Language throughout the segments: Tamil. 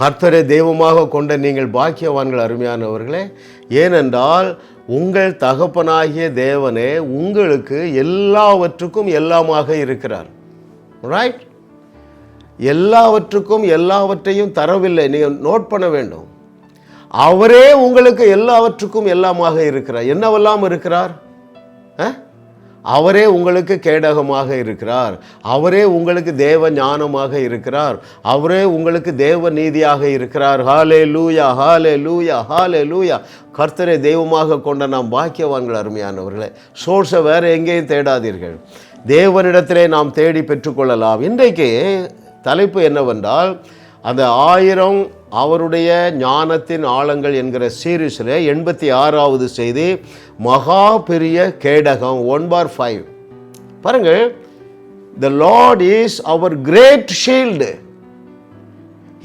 கர்த்தரை தெய்வமாக கொண்ட நீங்கள் பாக்கியவான்கள் அருமையானவர்களே ஏனென்றால் உங்கள் தகப்பனாகிய தேவனே உங்களுக்கு எல்லாவற்றுக்கும் எல்லாமாக இருக்கிறார். ரைட் எல்லாவற்றுக்கும் எல்லாவற்றையும் தரவில்லை. நீங்கள் நோட் பண்ண வேண்டும். அவரே உங்களுக்கு எல்லாவற்றுக்கும் எல்லாமாக இருக்கிறார். என்னவெல்லாம் இருக்கிறார்? ஆ? அவரே உங்களுக்கு கேடகமாக இருக்கிறார். அவரே உங்களுக்கு தேவ ஞானமாக இருக்கிறார். அவரே உங்களுக்கு தேவ நீதியாக இருக்கிறார். ஹாலே லூயா ஹாலே லூயா ஹாலே லூயா கர்த்தரை தெய்வமாக கொண்ட நாம் பாக்கியவான்கள் அருமையானவர்களே சோர்ஸை வேறு எங்கேயும் தேடாதீர்கள். தேவனிடத்திலே நாம் தேடி பெற்றுக்கொள்ளலாம். இன்றைக்கு தலைப்பு என்னவென்றால் அந்த ஆயிரம் அவருடைய ஞானத்தின் ஆழங்கள் என்கிற சீரீஸில் எண்பத்தி ஆறாவது செய்தி மகா பெரிய கேடகம் ஒன் பார் ஃபைவ் பாருங்கள் the lord is our great shield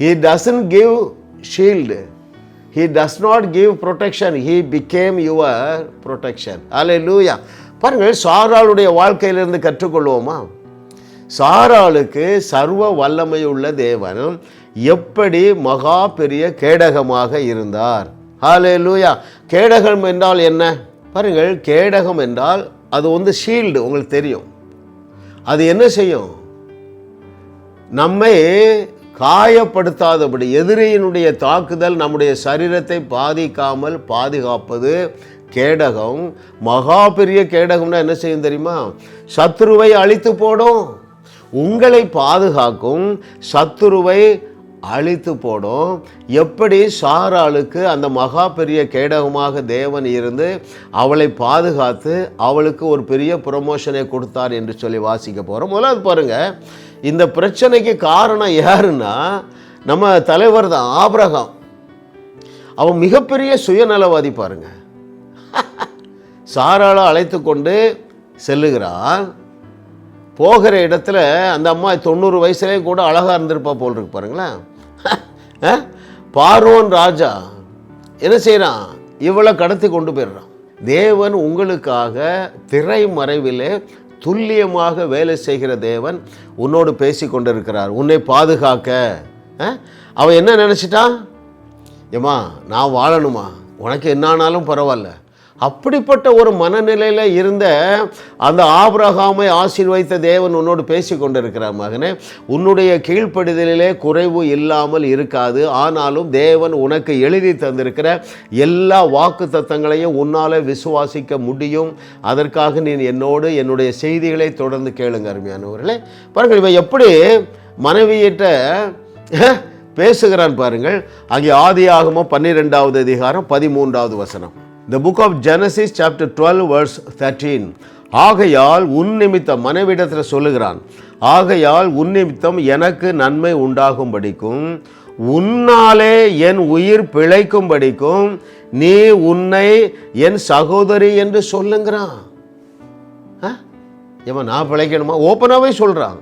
he doesn't give shield he does not give protection he became your protection hallelujah பாருங்கள் சாராளுடைய வாழ்க்கையிலிருந்து கற்றுக்கொள்வோமா? சாராளுக்கு சர்வ வல்லமையுள்ள தேவன் எப்படி மகா பெரிய கேடகமாக இருந்தார்? ஹாலே லூயா கேடகம் என்றால் என்ன? பாருங்கள் கேடகம் என்றால் அது வந்து ஷீல்டு உங்களுக்கு தெரியும். அது என்ன செய்யும்? நம்மை காயப்படுத்தாதபடி எதிரியினுடைய தாக்குதல் நம்முடைய சரீரத்தை பாதிக்காமல் பாதுகாப்பது கேடகம். மகா பெரிய கேடகம்னா என்ன செய்யும் தெரியுமா? சத்துருவை அழித்து போடும். உங்களை பாதுகாக்கும் சத்துருவை அழித்து போடும். எப்படி சாராளுக்கு அந்த மகா பெரிய கேடகமாக தேவன் இருந்து அவளை பாதுகாத்து அவளுக்கு ஒரு பெரிய ப்ரொமோஷனை கொடுத்தார் என்று சொல்லி வாசிக்க போகிறோம் முதல்ல பாருங்க இந்த பிரச்சனைக்கு காரணம் யாருன்னா நம்ம தலைவர் தான் ஆபிரகாம். அவன் மிகப்பெரிய சுயநலவாதி பாருங்க. சாராளை அழைத்து கொண்டு செல்லுகிறான் போகிற இடத்துல அந்த அம்மா தொண்ணூறு வயசுலேயே கூட அழகாக இருந்திருப்பா போல் இருக்கு பாருங்களேன். பார்வோன் ராஜா என்ன செய்கிறான் இவளை கடத்தி கொண்டு போயிடுறான். தேவன் உங்களுக்காக திரைமறைவிலே துல்லியமாக வேலை செய்கிற தேவன் உன்னோடு பேசி கொண்டிருக்கிறார். உன்னை பாதுகாக்க. அவன் என்ன நினச்சிட்டான்? ஏம்மா நான் வாழணுமா? உனக்கு என்ன ஆனாலும் பரவாயில்ல. அப்படிப்பட்ட ஒரு மனநிலையில் இருந்த அந்த ஆபிரகாமை ஆசீர்வைத்த தேவன் உன்னோடு பேசி கொண்டிருக்கிறார் மகனே. உன்னுடைய கீழ்ப்படுதலிலே குறைவு இல்லாமல் இருக்காது. ஆனாலும் தேவன் உனக்கு எழுதி தந்திருக்கிற எல்லா வாக்கு தத்தங்களையும் உன்னால் விசுவாசிக்க முடியும். அதற்காக நீ என்னோடு என்னுடைய செய்திகளை தொடர்ந்து கேளுங்க அருமையானவர்களே பாருங்கள் இவன் எப்படி மனைவியிட்ட பேசுகிறான் பாருங்கள். அங்கே ஆதி பன்னிரெண்டாவது அதிகாரம் பதிமூன்றாவது வசனம். The book of Genesis chapter twelve verse thirteen ஆகையால் உன் நிமித்தம் மனைவிடத்தில் சொல்லுகிறான். ஆகையால் உன் நிமித்தம் எனக்கு நன்மை உண்டாகும்படிக்கும் உன்னாலே என் உயிர் பிழைக்கும்படிக்கும் நீ உன்னை என் சகோதரி என்று சொல்லுங்கிறான். ஆ? நான் பிழைக்கணுமா? ஓப்பனாகவே சொல்கிறான்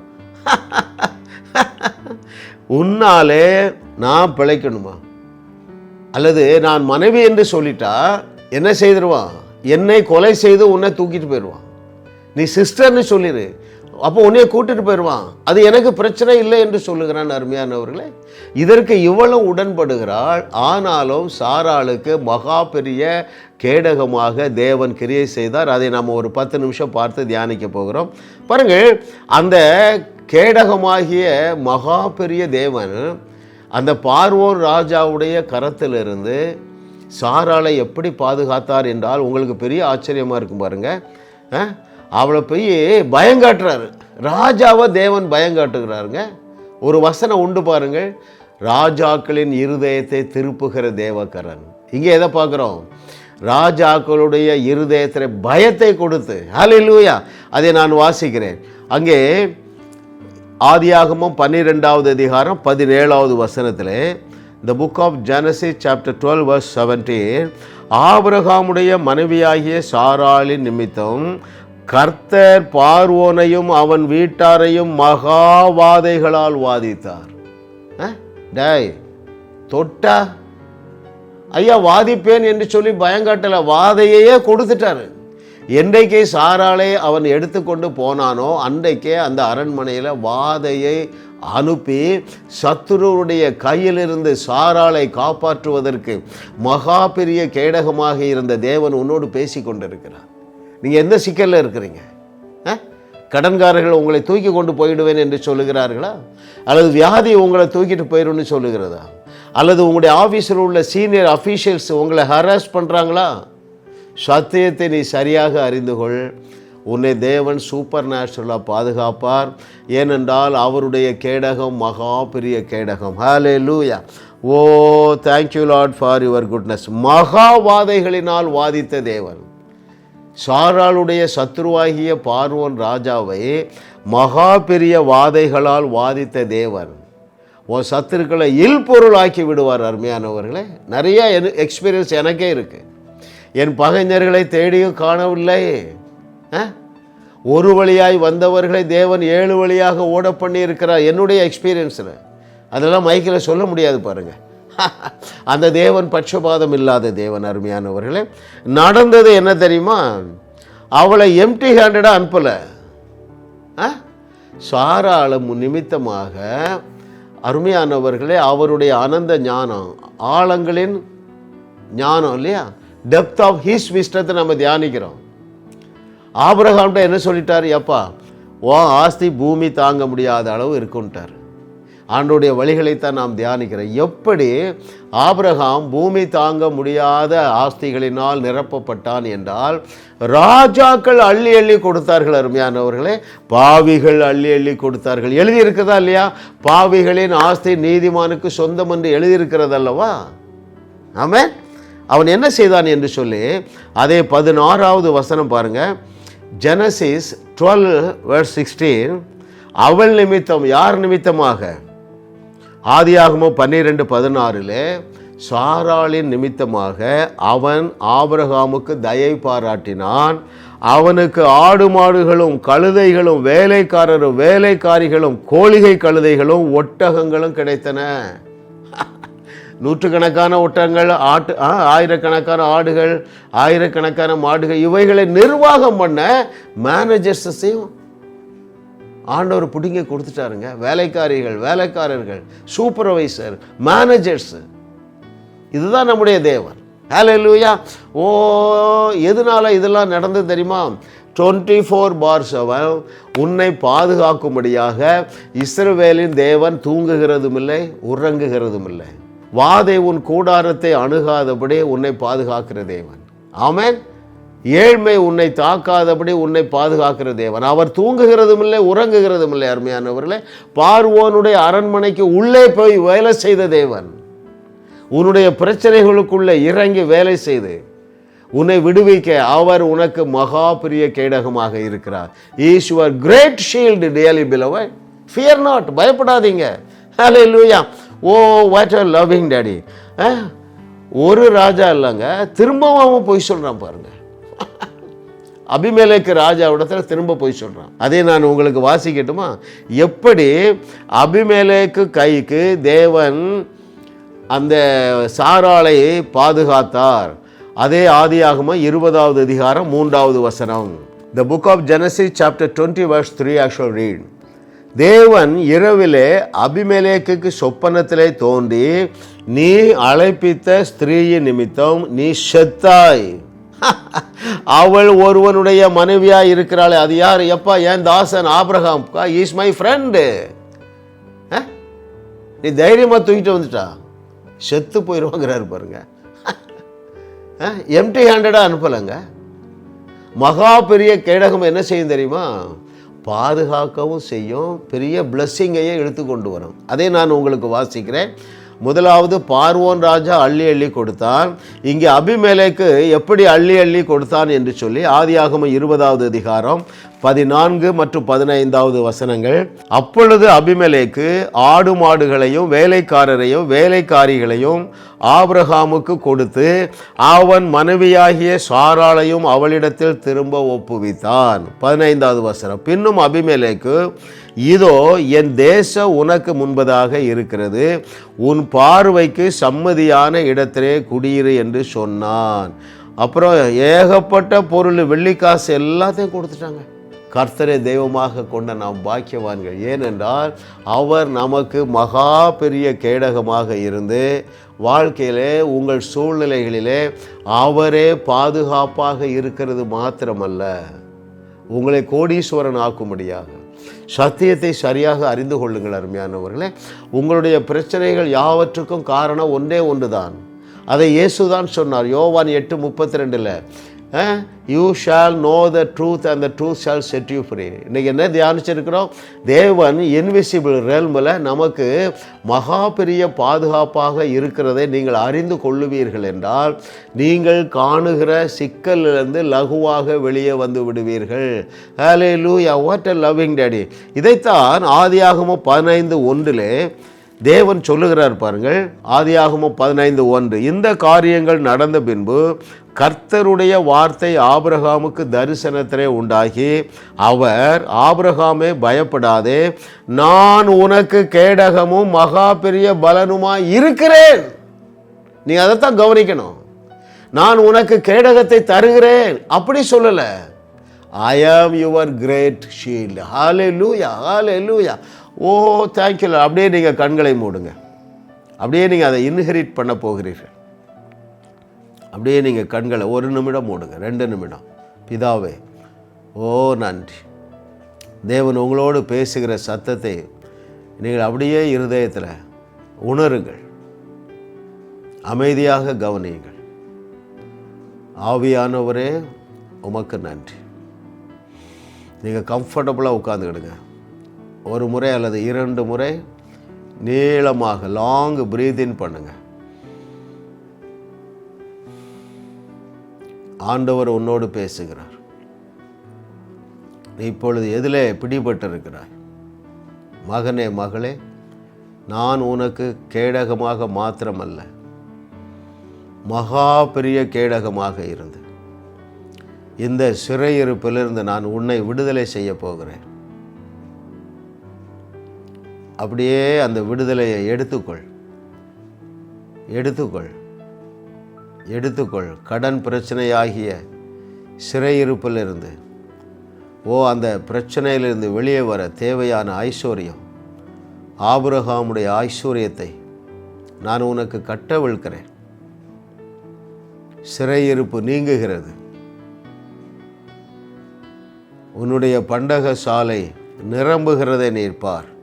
உன்னாலே நான் பிழைக்கணுமா? அல்லது நான் மனைவி என்று சொல்லிட்டா என்ன செய்திருவான்? என்னை கொலை செய்து உன்னை தூக்கிட்டு போயிடுவான். நீ சிஸ்டர்னு சொல்லிடு அப்போ உன்னைய கூட்டிட்டு போயிடுவான். அது எனக்கு பிரச்சனை இல்லை என்று சொல்லுகிறான் அருமையானவர்களே இதற்கு இவ்வளவு உடன்படுகிறாள். ஆனாலும் சாராளுக்கு மகா பெரிய கேடகமாக தேவன் கிரியை செய்தார். அதை நாம் ஒரு பத்து நிமிஷம் பார்த்து தியானிக்க போகிறோம். பாருங்கள் அந்த கேடகமாகிய மகா பெரிய தேவன் அந்த பார்வோர் ராஜாவுடைய கரத்திலிருந்து சாராளை எப்படி பாதுகாத்தார் என்றால் உங்களுக்கு பெரிய ஆச்சரியமாக இருக்கும் பாருங்கள் அவளை போய் பயங்காட்டுறாரு. ராஜாவை தேவன் பயங்காட்டுகிறாருங்க. ஒரு வசனம் உண்டு பாருங்கள். ராஜாக்களின் இருதயத்தை திருப்புகிற தேவக்கரன். இங்கே எதை பார்க்குறோம்? ராஜாக்களுடைய இருதயத்தில் பயத்தை கொடுத்து ஹalleluya அதை நான் வாசிக்கிறேன். அங்கே ஆதியாகமும் பன்னிரெண்டாவது அதிகாரம் பதினேழாவது வசனத்தில் the book of Genesis chapter twelve verse seventeen ஆபரகாமுடைய மனைவியாகிய சாராளின் நிமித்தம் கர்த்தர் பார்வோனையும் அவன் வீட்டாரையும் மகாவாதைகளால் வாதித்தார். அஹ்? டேய் தொட்டா? ஐயா வாதிப்பேன் என்று சொல்லி பயங்காட்டல வாதையையே கொடுத்துட்டாரு. என்றைக்கே சாராளை அவன் எடுத்துக்கொண்டு போனானோ அன்றைக்கே அந்த அரண்மனையில் வாதையை அனுப்பி சத்துருவுடைய கையிலிருந்து சாராளை காப்பாற்றுவதற்கு மகா பெரிய கேடகமாக இருந்த தேவன் உன்னோடு பேசி கொண்டிருக்கிறார். நீங்கள் எந்த சிக்கலில் இருக்கிறீங்க? கடன்காரர்கள் உங்களை தூக்கி கொண்டு போயிடுவேன் என்று சொல்லுகிறார்களா? அல்லது வியாதி உங்களை தூக்கிட்டு போயிடும்னு சொல்லுகிறதா? அல்லது உங்களுடைய ஆஃபீஸில் உள்ள சீனியர் அஃபீஷியல்ஸ் உங்களை ஹராஸ் பண்ணுறாங்களா சத்தியத்தை நீ சரியாக அறிந்து கொள். உன்னை தேவன் சூப்பர் நேச்சுரலாக பாதுகாப்பார். ஏனென்றால் அவருடைய கேடகம் மகா பெரிய கேடகம். Hallelujah oh thank you lord for your goodness மகா வாதைகளினால் வாதித்த தேவன். சாராளுடைய சத்ருவாகிய பார்வோன் ராஜாவை மகா பெரிய வாதைகளால் வாதித்த தேவன். உன் சத்துருக்களை இல்பொருளாக்கி விடுவார் அருமையானவர்களே. நிறைய எக்ஸ்பீரியன்ஸ் எனக்கே இருக்குது என் பகைஞர்களை தேடியும் காணவில்லை. ஒரு வழியாய் வந்தவர்களை தேவன் ஏழு வழியாக ஓட பண்ணியிருக்கிறார். என்னுடைய எக்ஸ்பீரியன்ஸில் அதெல்லாம் மைக்கில் சொல்ல முடியாது பாருங்கள் அந்த தேவன் பட்சபாதம் இல்லாத தேவன் அருமையானவர்களே நடந்தது என்ன தெரியுமா? அவளை எம்டி ஹேண்டடாக அனுப்பலை. சாராளம் நிமித்தமாக அருமையானவர்களே அவருடைய அனந்த ஞானம் ஆழங்களின் ஞானம் இல்லையா? டெப்த் ஆஃப் ஹிஸ் விஸ்டத்தை நம்ம தியானிக்கிறோம். ஆபிரகாம்கிட்ட என்ன சொல்லிட்டார்? எப்பா ஓ ஆஸ்தி பூமி தாங்க முடியாத அளவு இருக்குன்ட்டார் ஆண்டோடைய வழிகளைத்தான் நாம் தியானிக்கிறோம். எப்படி ஆபிரகாம் பூமி தாங்க முடியாத ஆஸ்திகளினால் நிரப்பப்பட்டான் என்றால் ராஜாக்கள் அள்ளி அள்ளி கொடுத்தார்கள் அருமையானவர்களே. பாவிகள் அள்ளி அள்ளி கொடுத்தார்கள். எழுதியிருக்கிறதா இல்லையா? பாவிகளின் ஆஸ்தி நீதிமானுக்கு சொந்தம் என்று எழுதியிருக்கிறது அல்லவா அவன் என்ன செய்தான் என்று சொல்லி அதே பதினாறாவது வசனம் பாருங்கள் ஜெனசிஸ் டுவெல் வேர்ஸ் சிக்ஸ்டீன் அவள் நிமித்தம் யார் நிமித்தமாக? ஆதியாகமோ பன்னிரெண்டு பதினாறில் சாராளின் நிமித்தமாக அவன் ஆபரகாமுக்கு தயை பாராட்டினான். அவனுக்கு ஆடு மாடுகளும் கழுதைகளும் வேலைக்காரரும் வேலைக்காரிகளும் கோழிகை கழுதைகளும் ஒட்டகங்களும் கிடைத்தன. நூற்றுக்கணக்கான ஒட்டகங்கள் ஆட்டு ஆ, ஆயிரக்கணக்கான ஆடுகள் ஆயிரக்கணக்கான மாடுகள் இவைகளை நிர்வாகம் பண்ண மேனேஜர்ஸையும் ஆண்டவர் பிடிங்க கொடுத்துட்டாருங்க. வேலைக்காரிகள் வேலைக்காரர்கள் சூப்பர்வைசர் மேனேஜர்ஸ் இதுதான் நம்முடைய தேவன். ஹalleluya ஓ எதனால இதெல்லாம் நடந்தது தெரியுமா? டுவெண்ட்டி ஃபோர் பார் செவன் உன்னை பாதுகாக்கும்படியாக இஸ்ரவேலின் தேவன் தூங்குகிறதும் இல்லை உறங்குகிறதும் இல்லை வாதை உன் கூடாரத்தை அணுகாதபடி உன்னை பாதுகாக்கிற தேவன். ஆமேன். ஏழ்மை உன்னை தாக்காதபடி உன்னை பாதுகாக்கிற தேவன். அவர் தூங்குகிறதும் இல்லை உறங்குகிறதும் இல்லை அருமையானவர்களே. பார்வோனுடைய அரண்மனைக்கு உள்ளே போய் வேலை செய்த தேவன். உன்னுடைய பிரச்சனைகளுக்குள்ளே இறங்கி வேலை செய்து உன்னை விடுவிக்க அவர் உனக்கு மகா பெரிய கேடகமாக இருக்கிறார். Ishwar your great shield dearly beloved fear not பயப்படாதீங்க. Hallelujah oh what are loving daddy ஒரு ராஜா இல்லைங்க திரும்பவும் அவன் போய் சொல்கிறான் பாருங்க. அபிமேலேக்கு ராஜாவிடத்தில் திரும்ப போய் சொல்கிறான் அதே நான் உங்களுக்கு வாசிக்கட்டுமா? எப்படி அபிமேலேக்கு கைக்கு தேவன் அந்த சாராளை பாதுகாத்தார். அதே ஆதியாகமா இருபதாவது அதிகாரம் மூன்றாவது வசனம். The book of Genesis chapter twenty verse three actual read தேவன் இரவிலே அபிமேலேக்கு சொப்பனத்திலே தோன்றி நீ அழைப்பித்த ஸ்திரீயின் நிமித்தம் நீ செத்தாய். அவள் ஒருவனுடைய மனைவியாக இருக்கிறாளே அது யார்? எப்பா என் தாசன்? ஆப்ரஹாம் இஸ் மை ஃப்ரெண்டு நீ தைரியமாக தூக்கிட்டு வந்துட்டா? செத்து போயிடுவாங்கிறாரு பாருங்க. எம்டி ஹேண்டடாக அனுப்பலைங்க. மகா பெரிய கேடகம் என்ன செய்யும் தெரியுமா? பாதுகாக்கவும் செய்யும் பெரிய பிளஸ்ஸிங்கையே எடுத்து கொண்டு வரும். அதை நான் உங்களுக்கு வாசிக்கிறேன். முதலாவது பார்வோன் ராஜா அள்ளி அள்ளி கொடுத்தான். இங்கே அபிமேலைக்கு எப்படி அள்ளி அள்ளி கொடுத்தான் என்று சொல்லி ஆதியாகம இருபதாவது அதிகாரம் பதினான்கு மற்றும் பதினைந்தாவது வசனங்கள். அப்பொழுது அபிமலேக்கு ஆடு மாடுகளையும் வேலைக்காரரையும் வேலைக்காரிகளையும் ஆபிரகாமுக்கு கொடுத்து அவன் மனைவியாகிய சாராளையும் அவளிடத்தில் திரும்ப ஒப்புவித்தான். பதினைந்தாவது வசனம். பின்னும் அபிமேலேக்கு இதோ என் தேச உனக்கு முன்பதாக இருக்கிறது. உன் பார்வைக்கு சம்மதியான இடத்திலே குடியிரு என்று சொன்னான். அப்புறம் ஏகப்பட்ட பொருள் வெள்ளிக்காசு எல்லாத்தையும் கொடுத்துட்டாங்க. கர்த்தரை தெய்வமாக கொண்ட நாம் பாக்கியவான்கள். ஏனென்றால் அவர் நமக்கு மகா பெரிய கேடகமாக இருந்து வாழ்க்கையிலே உங்கள் சூழ்நிலைகளிலே அவரே பாதுகாப்பாக இருக்கிறது மாத்திரமல்ல. உங்களை கோடீஸ்வரன் ஆக்கும்படியாக. சத்தியத்தை சரியாக அறிந்து கொள்ளுங்கள் அருமையானவர்களே. உங்களுடைய பிரச்சனைகள் யாவற்றுக்கும் காரணம் ஒன்றே ஒன்று தான் அதை இயேசுதான் சொன்னார் யோவான் எட்டு முப்பத்தி ரெண்டில் you shall know the truth and the truth shall set you free இன்றைக்கி என்ன தியானிச்சிருக்கிறோம்? தேவன் இன்விசிபிள் ரேல்மில் நமக்கு மகா பெரிய பாதுகாப்பாக இருக்கிறதை நீங்கள் அறிந்து கொள்ளுவீர்கள் என்றால் நீங்கள் காணுகிற சிக்கலிலிருந்து லகுவாக வெளியே வந்து விடுவீர்கள். ஹலே லூயா வாட் அ லவ்விங் டேடி இதைத்தான் ஆதியாகமும் பதினைந்து ஒன்றிலே தேவன் சொல்லுகிறார் பாருங்கள் ஆதியாகமும் பதினைந்து ஒன்று. இந்த காரியங்கள் நடந்த பின்பு கர்த்தருடைய வார்த்தை ஆபிரகாமுக்கு தரிசனத்திலே உண்டாகி அவர் ஆபிரகாமே பயப்படாதே நான் உனக்கு கேடகமும் மகா பெரிய பலனுமாய் இருக்கிறேன். நீ அதைத்தான் கவனிக்கணும். நான் உனக்கு கேடகத்தை தருகிறேன். அப்படி சொல்லலை. ஐ ஆம் யுவர் கிரேட் ஷீல்டு ஹாலே லூயா ஹாலே லூயா ஓ தேங்க்யூ அப்படியே நீங்கள் கண்களை மூடுங்க. அப்படியே நீங்கள் அதை இன்ஹெரிட் பண்ண போகிறீர்கள். அப்படியே நீங்கள் கண்களை ஒரு நிமிடம் மூடுங்க ரெண்டு நிமிடம். பிதாவே ஓ நன்றி. தேவன் உங்களோடு பேசுகிற சத்தத்தை நீங்கள் அப்படியே இருதயத்தில் உணருங்கள். அமைதியாக கவனியுங்கள். ஆவியானவரே உமக்கு நன்றி. நீங்கள் கம்ஃபர்டபுளாக உட்காந்துக்கிடுங்க ஒரு முறை அல்லது இரண்டு முறை நீளமாக லாங் பிரீதின் பண்ணுங்க. ஆண்டவர் உன்னோடு பேசுகிறார். நீ இப்பொழுது எதிலே பிடிபட்டிருக்கிறாய். மகனே மகளே நான் உனக்கு கேடகமாக மாத்திரமல்ல. மகா பெரிய கேடகமாக இருந்து. இந்த சிறையிருப்பிலிருந்து நான் உன்னை விடுதலை செய்ய போகிறேன். அப்படியே அந்த விடுதலையை எடுத்துக்கொள். எடுத்துக்கொள். எடுத்துக்கொள். கடன் பிரச்சனையாகிய சிறையிருப்பிலிருந்து. ஓ அந்த பிரச்சனையிலிருந்து வெளியே வர தேவையான ஐஸ்வர்யம் ஆபுரகாமுடைய ஐஸ்வர்யத்தை நான் உனக்கு கட்டவிழ்கிறேன் சிறையிருப்பு நீங்குகிறது. உன்னுடைய பண்டக சாலை நிரம்புகிறதை நீர்ப்பார்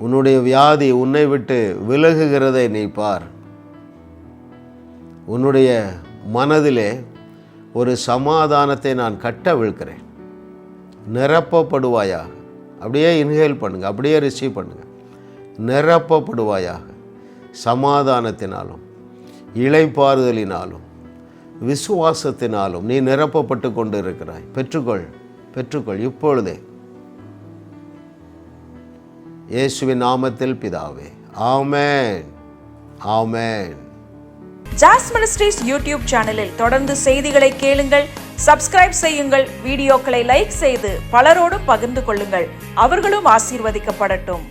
உன்னுடைய வியாதி உன்னை விட்டு விலகுகிறதை நீ பார். உன்னுடைய மனதிலே ஒரு சமாதானத்தை நான் கட்டவிழ்க்கிறேன் நிரப்பப்படுவாயாக. அப்படியே இன்ஹேல் பண்ணுங்க. அப்படியே ரிசீவ் பண்ணுங்க. நிரப்பப்படுவாயாக. சமாதானத்தினாலும் இழைப்பாறுதலினாலும் விசுவாசத்தினாலும் நீ நிரப்பப்பட்டு கொண்டு இருக்கிறாய் பெற்றுக்கொள் பெற்றுக்கொள். இப்பொழுதே இயேசுவின் நாமத்தில் பிதாவே. ஆமேன். ஆமேன். ஜாஸ் மினிஸ்ட்ரீஸ் யூடியூப் சேனலில் தொடர்ந்து செய்திகளை கேளுங்கள் சப்ஸ்கிரைப் செய்யுங்கள் வீடியோக்களை லைக் செய்து பலரோடு பகிர்ந்து கொள்ளுங்கள். அவர்களும் ஆசீர்வதிக்கப்படட்டும்.